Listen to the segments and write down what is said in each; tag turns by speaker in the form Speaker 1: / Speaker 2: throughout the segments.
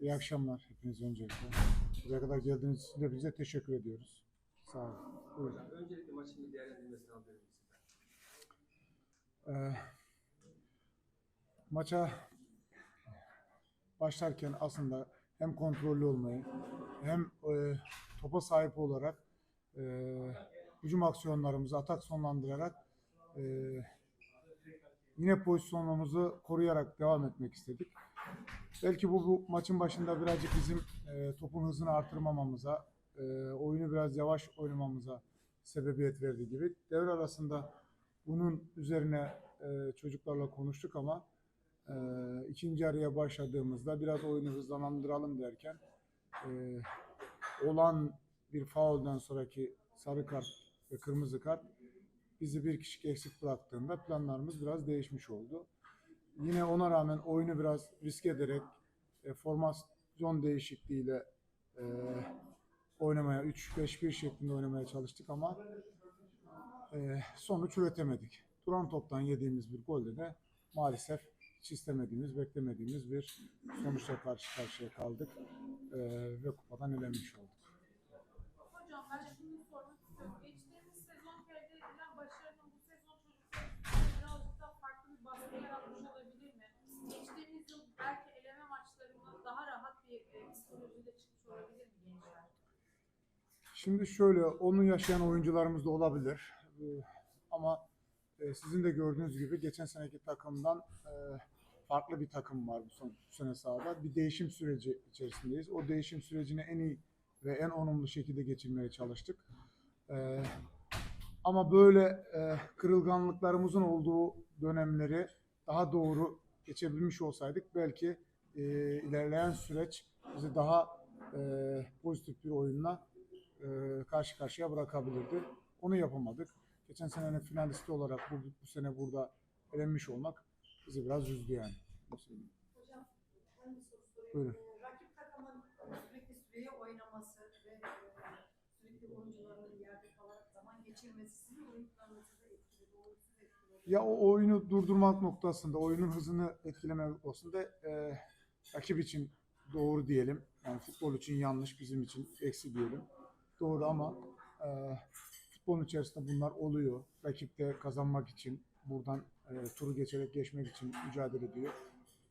Speaker 1: İyi akşamlar hepiniz öncelikle. Buraya kadar geldiğiniz için de bize teşekkür ediyoruz. Sağ olun. Buyurun.
Speaker 2: Hocam öncelikle maçın bir değerlendirmesini miyiz?
Speaker 1: Ee, maça başlarken aslında hem kontrollü olmayı hem e, topa sahip olarak e, hücum aksiyonlarımızı atak sonlandırarak e, yine pozisyonumuzu koruyarak devam etmek istedik. Belki bu, bu maçın başında birazcık bizim e, topun hızını artırmamamıza, e, oyunu biraz yavaş oynamamıza sebebiyet verdi gibi. Devre arasında bunun üzerine e, çocuklarla konuştuk ama e, ikinci araya başladığımızda biraz oyunu hızlandıralım derken e, olan bir faulden sonraki sarı kart ve kırmızı kart bizi bir kişi eksik bıraktığında planlarımız biraz değişmiş oldu. Yine ona rağmen oyunu biraz risk ederek e, formasyon değişikliğiyle e, oynamaya 3-5-1 şeklinde oynamaya çalıştık ama e, sonuç üretemedik. Duran toptan yediğimiz bir golde de maalesef hiç istemediğimiz, beklemediğimiz bir sonuçla karşı karşıya kaldık e, ve kupadan elenmiş olduk. Şimdi şöyle, onu yaşayan oyuncularımız da olabilir. Ee, Ama e, sizin de gördüğünüz gibi geçen seneki takımdan e, farklı bir takım var bu, son, sene sahada. Bir değişim süreci içerisindeyiz. O değişim sürecini en iyi ve en olumlu şekilde geçirmeye çalıştık. Ee, Ama böyle e, kırılganlıklarımızın olduğu dönemleri daha doğru geçebilmiş olsaydık belki ilerleyen süreç bizi daha e, pozitif bir oyunla e, karşı karşıya bırakabilirdi. Onu yapamadık. Geçen senenin finalisti olarak bu, bu sene burada elenmiş olmak bizi biraz üzdü yani.
Speaker 3: Hocam ben bir soru sorayım.
Speaker 1: Buyurun.
Speaker 3: Ee, rakip takımın sürekli süreye oynaması ve e, sürekli oyuncuların yerde kalarak zaman geçirmesi sizin oyun planınızı da etkiledi, olumsuz etkiledi.
Speaker 1: Ya o oyunu durdurmak noktasında, oyunun hızını etkilemek noktasında e, rakip için doğru diyelim. Yani futbol için yanlış, bizim için eksi diyelim. Doğru ama e, futbolun içerisinde bunlar oluyor. Rakip de kazanmak için, buradan e, turu geçerek geçmek için mücadele ediyor.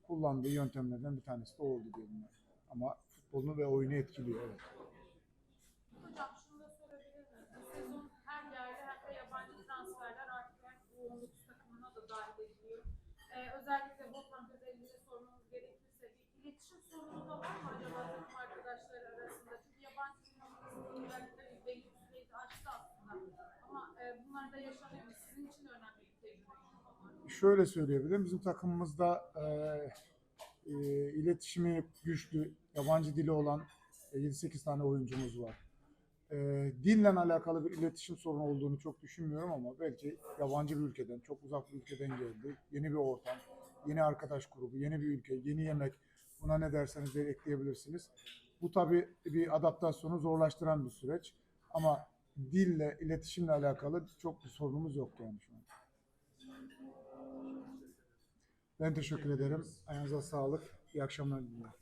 Speaker 1: Kullandığı yöntemlerden bir tanesi de oldu diyelim. Ama futbolunu ve oyunu etkiliyor. Evet.
Speaker 4: Hocam şunu da sorabilir miyim? Bu sezon hem yerli hem de yabancı transferler artık hem U19 takımına da dahil ediliyor. Ee, özellikle Botman özelinde sormamız gerekirse bir iletişim sorunu da var mı acaba takım arkadaşları arasında? Çünkü yabancı firmalarının özellikle belli bir süreyi de açtı aslında. Ama e, bunlar da yaşanıyor. Sizin için de önemli bir tecrübe.
Speaker 1: Şöyle söyleyebilirim. Bizim takımımızda e, e, iletişimi güçlü, yabancı dili olan e, 7-8 tane oyuncumuz var. E, dille alakalı bir iletişim sorunu olduğunu çok düşünmüyorum ama belki yabancı bir ülkeden, çok uzak bir ülkeden geldi. Yeni bir ortam, yeni arkadaş grubu, yeni bir ülke, yeni yemek. Buna ne derseniz de ekleyebilirsiniz. Bu tabii bir adaptasyonu zorlaştıran bir süreç. Ama dille, iletişimle alakalı çok bir sorunumuz yok yani şu an. Ben teşekkür ederim. Ayağınıza sağlık. İyi akşamlar diliyorum.